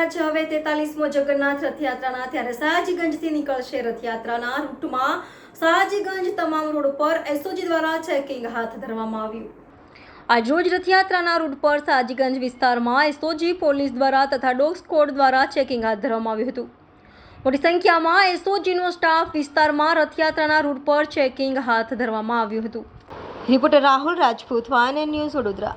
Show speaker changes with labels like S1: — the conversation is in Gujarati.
S1: રહ્યા છે હવે તેતાલીસમો જગન્નાથ રથયાત્રાના ત્યારે સયાજીગંજથી નીકળશે રથયાત્રાના રૂટમાં. સયાજીગંજ તમામ રોડ પર એસઓજી દ્વારા ચેકિંગ હાથ ધરવામાં આવ્યું. આજરોજ રથયાત્રાના રૂટ પર સાજીગંજ વિસ્તારમાં એસઓજી પોલીસ દ્વારા તથા ડોગ સ્કોડ દ્વારા ચેકિંગ હાથ ધરવામાં આવ્યું હતું. મોટી સંખ્યામાં એસઓજીનો સ્ટાફ વિસ્તારમાં રથયાત્રાના રૂટ પર ચેકિંગ હાથ ધરવામાં આવ્યું હતું. Reporter Rahul Rajput one news Vadodara.